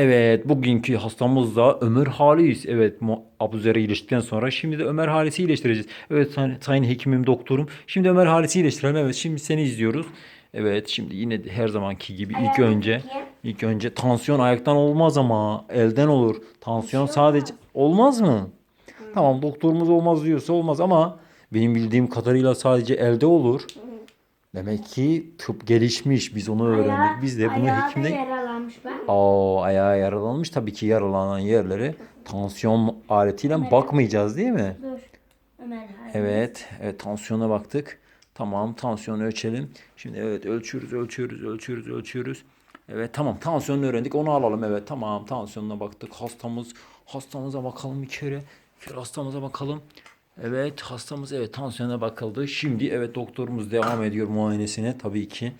Evet, bugünkü hastamız da Ömer Halis. Evet, Abuzer'i iyileştikten sonra şimdi de Ömer Halis'i iyileştireceğiz. Evet, sayın, hekimim, doktorum. Şimdi Ömer Halis'i iyileştirelim. Evet, şimdi seni izliyoruz. Evet, şimdi yine her zamanki gibi ilk önce ilk önce tansiyon ayaktan olmaz ama elden olur. Tansiyon sadece olmaz mı? Tamam, doktorumuz olmaz diyorsa olmaz ama benim bildiğim kadarıyla sadece elde olur. Demek ki tıp gelişmiş. Biz onu öğrendik. Biz de bunu ayağı hekimde yaralanmış ben. Aa, ayağı yaralanmış. Tabii ki yaralanan yerlere tansiyon aletiyle bakmayacağız değil mi? Dur. Ömer. Evet, evet tansiyona baktık. Tamam, tansiyonu ölçelim. Şimdi evet ölçüyoruz, ölçüyoruz, ölçüyoruz, ölçüyoruz. Evet tamam tansiyonunu öğrendik. Onu alalım. Evet tamam tansiyonuna baktık. Hastamız hastamıza bakalım bir kere. Bir hastamıza bakalım. Evet hastamız evet tansiyona bakıldı. Şimdi evet doktorumuz devam ediyor muayenesine tabii ki.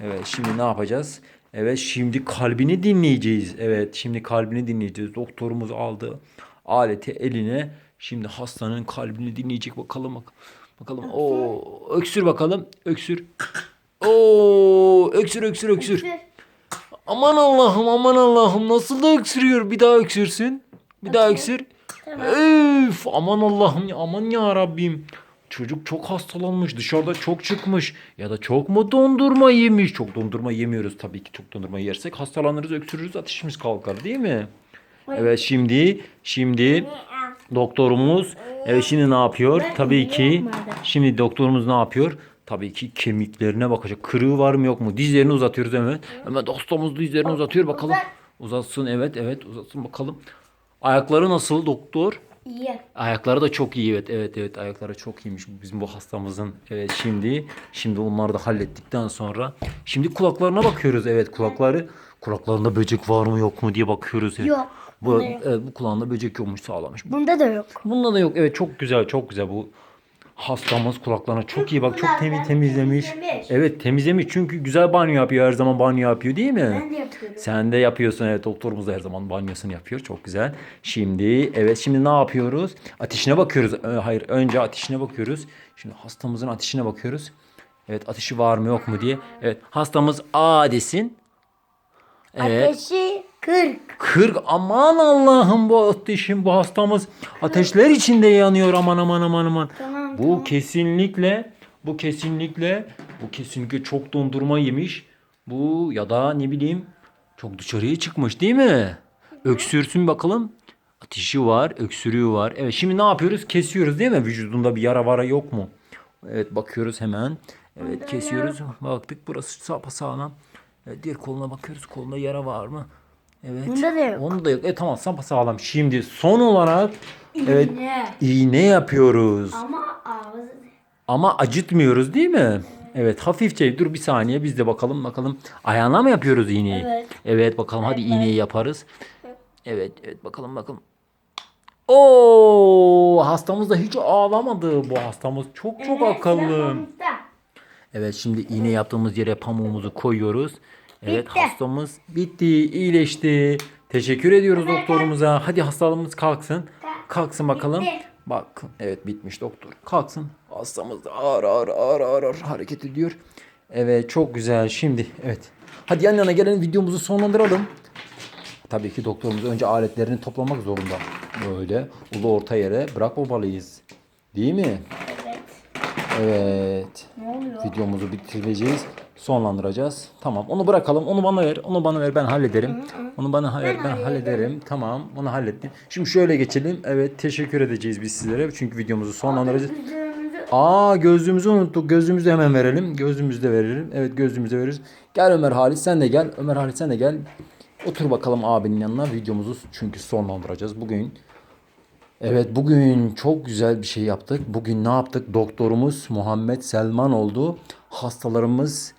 Evet şimdi ne yapacağız? Evet şimdi kalbini dinleyeceğiz. Evet şimdi kalbini dinleyeceğiz. Doktorumuz aldı aleti eline. Şimdi hastanın kalbini dinleyecek bakalım. bak- Bakalım. Oo öksür bakalım. Öksür. Oo öksür öksür öksür. Aman Allah'ım aman Allah'ım nasıl da öksürüyor. Bir daha öksürsün. Bir daha öksür. Öf aman Allah'ım ya aman ya Rabbim. Çocuk çok hastalanmış. Dışarıda çok çıkmış. Ya da çok mu dondurma yemiş? Çok dondurma yemiyoruz tabii ki. Çok dondurma yersek hastalanırız, öksürürüz, ateşimiz kalkar değil mi? Evet şimdi şimdi doktorumuz evet şimdi ne yapıyor? Tabii ki şimdi doktorumuz ne yapıyor? Tabii ki kemiklerine bakacak. Kırığı var mı yok mu? Dizlerini uzatıyoruz hemen. Hemen dostumuz dizlerini uzatıyor bakalım. uzat. Uzatsın evet evet uzatsın bakalım. Ayakları nasıl doktor? İyi. Ayakları da çok iyi evet evet evet ayakları çok iyiymiş bizim bu hastamızın. Evet şimdi şimdi onları da hallettikten sonra şimdi kulaklarına bakıyoruz evet kulakları kulaklarında böcek var mı yok mu diye bakıyoruz. Evet. Yok, Bu, bunda yok. evet, bu kulağında böcek yokmuş sağlamış. Bunda da yok. Bunda da yok evet çok güzel çok güzel bu hastamız kulaklarına çok iyi bak çok temiz temizlemiş. Evet temizlemiş çünkü güzel banyo yapıyor her zaman banyo yapıyor değil mi? Ben de yapıyorum. Sen de yapıyorsun evet doktorumuz da her zaman banyosunu yapıyor çok güzel. Şimdi evet şimdi ne yapıyoruz? Ateşine bakıyoruz. Ee, Hayır önce ateşine bakıyoruz. Şimdi hastamızın ateşine bakıyoruz. Evet ateşi var mı yok mu diye. Evet hastamız A desin. Evet. Ateşi 40. 40 aman Allah'ım bu ateşim bu hastamız ateşler içinde yanıyor aman aman aman aman. Tamam, bu tamam. kesinlikle bu kesinlikle bu kesinlikle çok dondurma yemiş. Bu ya da ne bileyim çok dışarıya çıkmış değil mi? Öksürsün bakalım. Ateşi var, öksürüğü var. Evet şimdi ne yapıyoruz? Kesiyoruz değil mi? Vücudunda bir yara vara yok mu? Evet bakıyoruz hemen. Evet kesiyoruz. Baktık burası sapasağlam. Evet, diğer koluna bakıyoruz. Kolunda yara var mı? Evet. Bunda da yok. Onda da yok. E tamam sapasağlam. Şimdi son olarak evet İğne. iğne yapıyoruz. Ama Ama acıtmıyoruz değil mi? Evet hafifçe dur bir saniye biz de bakalım bakalım. Ayağına mı yapıyoruz iğneyi? Evet. Evet bakalım hadi iğneyi yaparız. Evet evet bakalım bakalım. Oo hastamız da hiç ağlamadı. Bu hastamız çok çok akıllı. Sıralamışta. Evet şimdi iğne yaptığımız yere pamuğumuzu koyuyoruz. Evet Bitti. hastamız bitti, iyileşti. Teşekkür ediyoruz doktorumuza. Hadi hastalığımız kalksın. Kalksın bakalım. Bitti. Bak evet bitmiş doktor. Kalksın. Hastamız da ağır ağır ağır ağır ağır hareket ediyor. Evet çok güzel. Şimdi evet. Hadi yan yana gelelim videomuzu sonlandıralım. Tabii ki doktorumuz önce aletlerini toplamak zorunda. Böyle ulu orta yere bırakmamalıyız. Değil mi? Evet. Ne oluyor? Videomuzu bitireceğiz. Sonlandıracağız. Tamam. Onu bırakalım. Onu bana ver. Onu bana ver. Ben hallederim. Onu bana ver. Ben hallederim. Tamam. Onu hallettim. Şimdi şöyle geçelim. Evet. Teşekkür edeceğiz biz sizlere. Çünkü videomuzu sonlandıracağız. Aa gözlüğümüzü unuttuk. Gözlüğümüzü de hemen verelim. Gözlüğümüzü de verelim. Evet gözlüğümüzü de veririz. Gel Ömer Halis sen de gel. Ömer Halis sen de gel. Otur bakalım abinin yanına. Videomuzu çünkü sonlandıracağız. Bugün Evet bugün çok güzel bir şey yaptık. Bugün ne yaptık? Doktorumuz Muhammed Selman oldu. Hastalarımız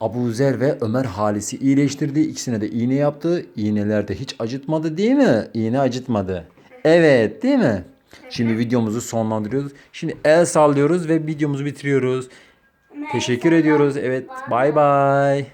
Abu Zer ve Ömer Halis'i iyileştirdi. İkisine de iğne yaptı. İğneler de hiç acıtmadı değil mi? İğne acıtmadı. Evet değil mi? Şimdi videomuzu sonlandırıyoruz. Şimdi el sallıyoruz ve videomuzu bitiriyoruz. Teşekkür ediyoruz. Evet bay bay.